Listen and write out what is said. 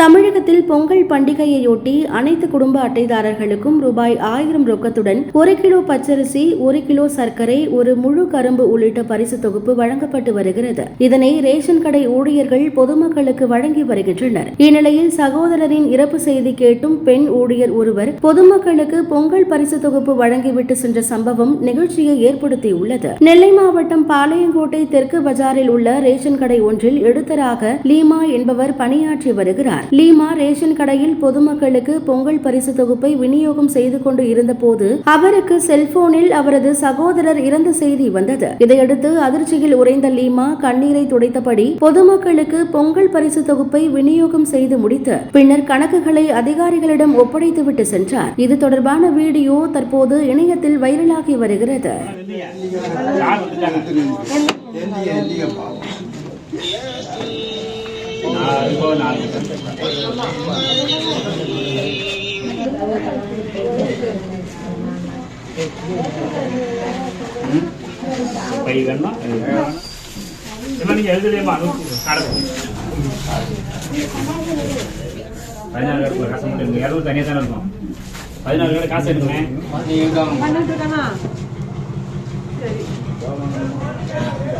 தமிழகத்தில் பொங்கல் பண்டிகையையொட்டி அனைத்து குடும்ப அட்டைதாரர்களுக்கும் ரூபாய் ஆயிரம் ரொக்கத்துடன் ஒரு கிலோ பச்சரிசி ஒரு கிலோ சர்க்கரை ஒரு முழு கரும்பு உள்ளிட்ட பரிசு தொகுப்பு வழங்கப்பட்டு வருகிறது. இதனை ரேஷன் கடை ஊழியர்கள் பொதுமக்களுக்கு வழங்கி வருகின்றனர். இந்நிலையில் சகோதரரின் இறப்பு செய்தி கேட்டும் பெண் ஊழியர் ஒருவர் பொதுமக்களுக்கு பொங்கல் பரிசு தொகுப்பு வழங்கிவிட்டு சென்ற சம்பவம் நிகழ்ச்சியை ஏற்படுத்தியுள்ளது. நெல்லை மாவட்டம் பாளையங்கோட்டை தெற்கு பஜாரில் உள்ள ரேஷன் கடை ஒன்றில் எழுத்தராக லீமா என்பவர் பணியாற்றி வருகிறார். லீமா ரேஷன் கடையில் பொதுமக்களுக்கு பொங்கல் பரிசு தொகுப்பை விநியோகம் செய்து கொண்டு இருந்தபோது அவருக்கு செல்போனில் அவரது சகோதரர் இறந்த செய்தி வந்தது. இதையடுத்து அதிர்ச்சியில் உறைந்த லீமா கண்ணீரை துடைத்தபடி பொதுமக்களுக்கு பொங்கல் பரிசு தொகுப்பை விநியோகம் செய்து முடித்து பின்னர் கணக்குகளை அதிகாரிகளிடம் ஒப்படைத்துவிட்டு சென்றார். இது தொடர்பான வீடியோ தற்போது இணையத்தில் வைரலாகி வருகிறது. யார் வந்துட்டாங்க எந்திய எந்திய பாவம் நான் இப்போ பதினாறு காசு மட்டும் இருக்கு தனியாக தானே? இருக்கும் பதினாறு கடை காசு எடுக்கணும்